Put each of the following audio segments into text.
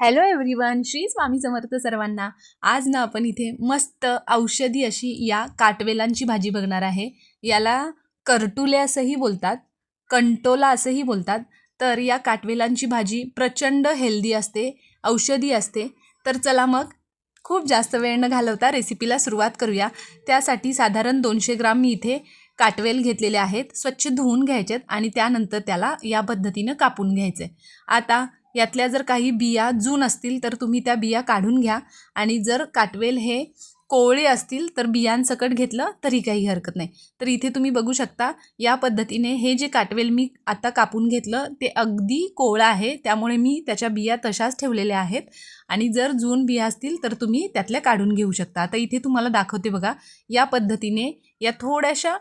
Hello everyone Shri Swami Samarth सर्वांना. आज ना आपण इथे मस्त औषधी अशी या काटवेलांची भाजी बघणार आहे. याला करटुले असंही बोलतात कंटोला असंही बोलतात. तर या काटवेलांची भाजी प्रचंड हेल्दी असते औषधी असते. तर चला मग खूप जास्त वेळ न घालवता रेसिपीला सुरुवात करूया. त्यासाठी साधारण दोनशे ग्राम मी इथे काटवेल घेतलेले आहेत. स्वच्छ धुवून घ्यायचेत आणि त्यानंतर त्याला या पद्धतीनं कापून घ्यायचे आता यातल्या जर काही बिया जून असतील तर तुम्ही त्या बिया काढून घ्या. आणि जर काटवेल हे कोवळे असतील तर बियांसकट घेतलं तरी काही हरकत नाही. तर इथे तुम्ही बघू शकता या पद्धतीने हे जे काटवेल मी आता कापून घेतलं ते अगदी कोवळं आहे. त्यामुळे मी त्याच्या बिया तशाच ठेवलेल्या आहेत. आणि जर जून बिया असतील तर तुम्ही त्यातल्या काढून घेऊ शकता. आता इथे तुम्हाला दाखवते बघा या पद्धतीने या थोड्याशा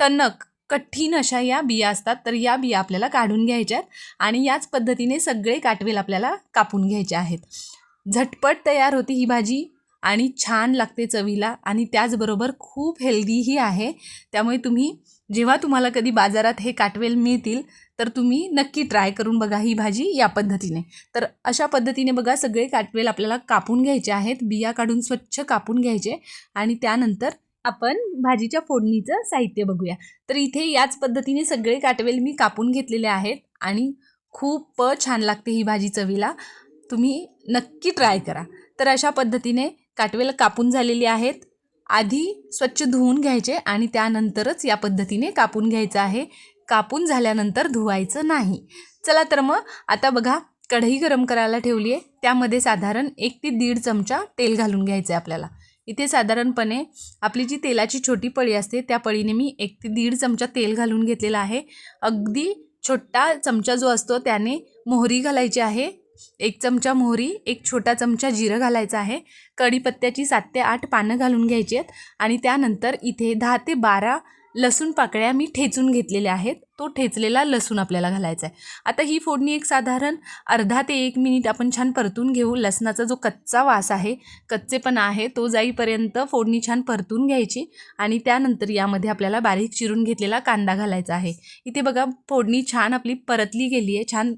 टणक कठीण अशा या बिया असतात तर या बिया आपल्याला काढून घ्यायच्यात आणि याच पद्धतीने सगळे काटवेल आपल्याला कापून घ्यायचे आहेत. झटपट तयार होते ही भाजी आणि छान लागते चवीला आणि त्याचबरोबर खूप हेल्दीही आहे. त्यामुळे तुम्ही जेव्हा तुम्हाला कधी बाजारात हे काटवेल मिळतील तर तुम्ही नक्की ट्राय करून बघा ही भाजी या पद्धतीने. तर अशा पद्धतीने बघा सगळे काटवेल आपल्याला कापून घ्यायचे आहेत बिया काढून स्वच्छ कापून घ्यायचे आणि त्यानंतर आपण भाजीच्या फोडणीचं साहित्य बघूया. तर इथे याच पद्धतीने सगळे काटवेल मी कापून घेतलेले आहेत आणि खूप छान लागते ही भाजी चवीला. तुम्ही नक्की ट्राय करा. तर अशा पद्धतीने काटवेल कापून झालेली आहेत. आधी स्वच्छ धुवून घ्यायचे आणि त्यानंतरच या पद्धतीने कापून घ्यायचं आहे. कापून झाल्यानंतर धुवायचं नाही. चला तर मग आता बघा कढई गरम करायला ठेवली आहे त्यामध्ये साधारण एक ते दीड चमचा तेल घालून घ्यायचं आहे आपल्याला. इथे साधारणपणे आपली जी तेलाची छोटी पळी असते त्या पळीने मी एक ते दीड चमचा तेल घालून घेतलेला आहे. अगदी छोटा चमचा जो असतो त्याने मोहरी घालायची आहे. एक चमचा मोहरी एक छोटा चमचा जिरं घालायचं आहे. कढीपत्त्याची सात ते आठ पानं घालून घ्यायची आहेत आणि त्यानंतर इथे दहा ते बारा लसूण पाकळ्या मी ठेचून घेतलेल्या आहेत. तो ठेचलेला लसूण आपल्याला घालायचा आहे. आता ही फोडणी एक साधारण अर्धा ते एक मिनिट आपण छान परतून घेऊ. लसणाचा जो कच्चा वास आहे कच्चेपणा आहे तो जाईपर्यंत फोडणी छान परतून घ्यायची आणि त्यानंतर यामध्ये आपल्याला बारीक चिरून घेतलेला कांदा घालायचा आहे. इथे बघा फोडणी छान आपली परतली गेली आहे. छान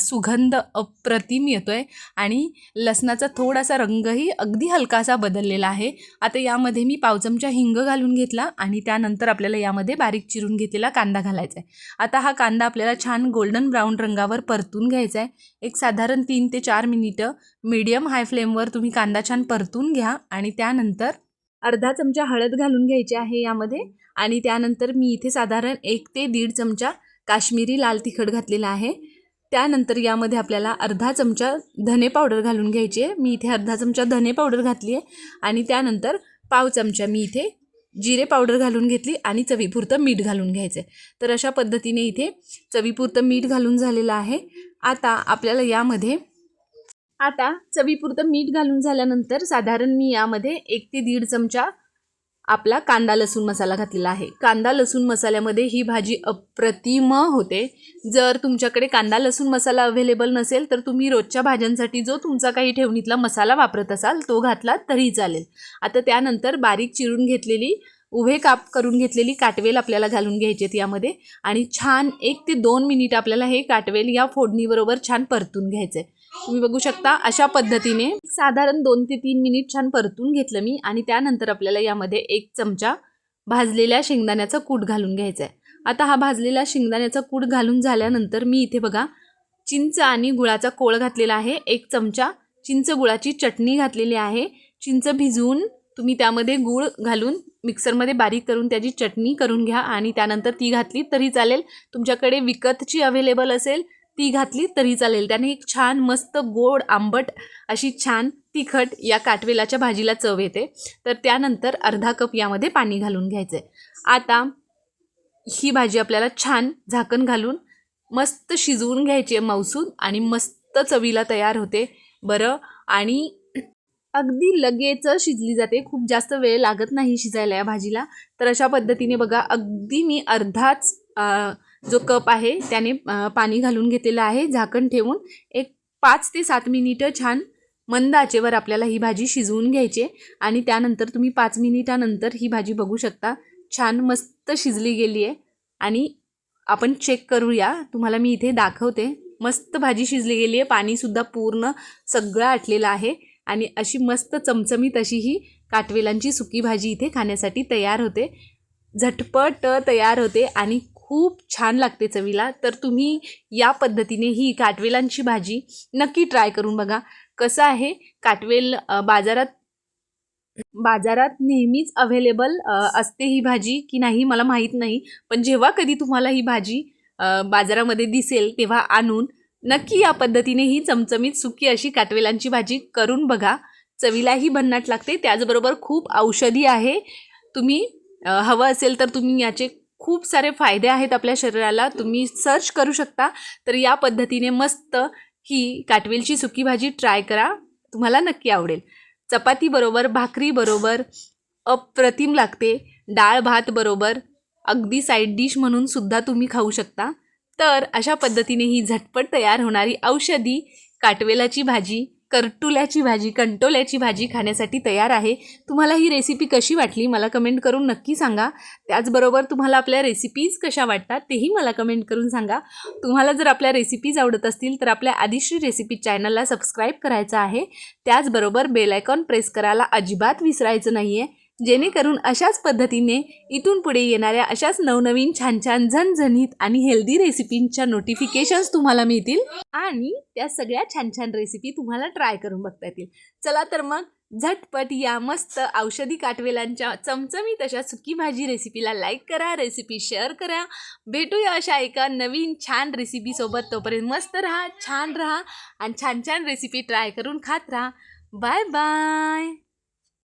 सुगंध अप्रतिम येतो आहे आणि लसणाचा थोडासा रंगही अगदी हलकासा बदललेला आहे. आता यामध्ये मी पाव चमचा हिंग घालून घेतला आणि त्यानंतर आपल्याला यामध्ये बारीक चिरून घेतलेला कांदा घालायचा आहे. आता हा कांदा आपल्याला छान गोल्डन ब्राऊन रंगावर परतून घ्यायचा आहे एक साधारण तीन ते चार मिनिटं मीडियम हाय फ्लेमवर तुम्ही कांदा छान परतून घ्या आणि त्यानंतर अर्धा चमचा हळद घालून घ्यायची आहे यामध्ये आणि त्यानंतर मी इथे साधारण एक ते दीड चमचा काश्मीरी लाल तिखट घातलेला आहे. त्यानंतर यामध्ये आपल्याला अर्धा चमचा धने पावडर घालून घ्यायची आहे. मी इथे अर्धा चमचा धने पावडर घातली आहे आणि त्यानंतर पाव चमचा मी इथे जिरे पावडर घालून घेतली आणि चवीपुरतं मीठ घालून घ्यायचं आहे तर अशा पद्धतीने इथे चवीपुरतं मीठ घालून झालेलं आहे. आता आपल्याला यामध्ये आता चवीपुरतं मीठ घालून झाल्यानंतर साधारण मी यामध्ये एक ते दीड चमचा आपला कांदा लसूण मसाला घातलेला आहे. कांदा लसूण मसाल्यामध्ये ही भाजी अप्रतिम होते. जर तुमच्याकडे कांदा लसूण मसाला अवेलेबल नसेल तर तुम्ही रोजच्या भाज्यांसाठी जो तुमचा काही ठेवणीतला मसाला वापरत असाल तो घातला तरी चालेल. आता त्यानंतर बारीक चिरून घेतलेली उभे काप करून घेतलेली काटवेल आपल्याला घालून घ्यायचे आहेत यामध्ये. आणि छान एक ते दोन मिनिट आपल्याला हे काटवेल या फोडणीबरोबर छान परतून घ्यायचं आहे तुम्ही बघू शकता अशा पद्धतीने साधारण दोन ते तीन मिनिट छान परतून घेतलं मी आणि त्यानंतर आपल्याला यामध्ये एक चमचा भाजलेल्या शेंगदाण्याचा कूट घालून घ्यायचा आहे आता हा भाजलेला शेंगदाण्याचा कूट घालून झाल्यानंतर मी इथे बघा चिंच आणि गुळाचा कोळ घातलेला आहे. एक चमचा चिंच गुळाची चटणी घातलेली आहे. चिंच भिजवून तुम्ही त्यामध्ये गूळ घालून मिक्सरमध्ये बारीक करून त्याची चटणी करून घ्या आणि त्यानंतर ती घातली तरी चालेल. तुमच्याकडे विकतची अवेलेबल असेल ती घातली तरी चालेल. त्याने एक छान मस्त गोड आंबट अशी छान तिखट या काटवेलाच्या भाजीला चव येते. तर त्यानंतर अर्धा कप यामध्ये पाणी घालून घ्यायचं. आहे आता ही भाजी आपल्याला छान झाकण घालून मस्त शिजवून घ्यायची आहे मौसून आणि मस्त चवीला तयार होते बरं. आणि अगदी लगेच शिजली जाते. खूप जास्त वेळ लागत नाही शिजायला या भाजीला. तर अशा पद्धतीने बघा अगदी मी अर्धाच जो कप आहे त्याने पाणी घालून घेतलेलं आहे झाकण ठेवून एक पाच ते सात मिनिटं छान मंद आचेवर आपल्याला ही भाजी शिजवून घ्यायची आणि त्यानंतर तुम्ही पाच मिनिटानंतर ही भाजी बघू शकता. छान मस्त शिजली गेली आहे आणि आपण चेक करूया. तुम्हाला मी इथे दाखवते. मस्त भाजी शिजली गेली आहे. पाणीसुद्धा पूर्ण सगळं आटलेलं आहे आणि अशी मस्त चमचमीत अशी ही काटवेलांची सुकी भाजी इथे खाण्यासाठी तयार होते. झटपट तयार होते आणि खूप छान लागते चवीला. तर तुम्ही या पद्धतीने ही काटवेलांची भाजी नक्की ट्राय करून बघा. कसं आहे? काटवेल बाजारात बाजारात नेहमीच अवेलेबल असते ही भाजी की नाही मला माहीत नाही. पण जेव्हा कधी तुम्हाला ही भाजी बाजारामध्ये दिसेल तेव्हा आणून नक्की या पद्धतीने ही चमचमीत सुकी अशी काटवेलांची भाजी करून बघा. चवीलाही भन्नाट लागते. त्याचबरोबर खूप औषधी आहे. तुम्ही हवं असेल तर तुम्ही याचे खूप सारे फायदे आहेत आपल्या शरीराला. तुम्ही सर्च करू शकता. तर या पद्धतीने मस्त ही काटवेलची सुकी भाजी ट्राय करा. तुम्हाला नक्की आवडेल. चपातीबरोबर भाकरीबरोबर अप्रतिम लागते. डाळ भात बरोबर अगदी साईड डिश म्हणून सुद्धा तुम्ही खाऊ शकता. तर अशा पद्धतीने ही झटपट तयार होणारी औषधी काटवेलाची भाजी करटुल्याची भाजी कंटोल्याची भाजी खाण्यासाठी तयार आहे. तुम्हाला ही रेसिपी कशी वाटली? मला कमेंट करून नक्की सांगा. त्याचबरोबर तुम्हाला आपल्या रेसिपीज कशा वाटतात तेही मला कमेंट करून सांगा. तुम्हाला जर आपल्या रेसिपीज आवडत असतील तर आपल्या आदिश्री रेसिपी चॅनलला सबस्क्राईब करायचं आहे. त्याचबरोबर बेलायकॉन प्रेस करायला अजिबात विसरायचं नाही आहे जेणेकरून अशाच पद्धतीने इथून पुढे येणाऱ्या अशाच नवनवीन छान छान झणझणीत आणि हेल्दी रेसिपींच्या नोटिफिकेशन्स तुम्हाला मिळतील. आणि त्या सगळ्या छान छान रेसिपी तुम्हाला ट्राय करून बघता येतील. चला तर मग झटपट या मस्त औषधी काटवेलांच्या चमचमीत अशा सुकी भाजी रेसिपीला लाईक करा रेसिपी शेअर करा. भेटूया अशा एका नवीन छान रेसिपीसोबत तोपर्यंत मस्त राहा छान राहा आणि छान छान रेसिपी ट्राय करून खात राहा. Bye bye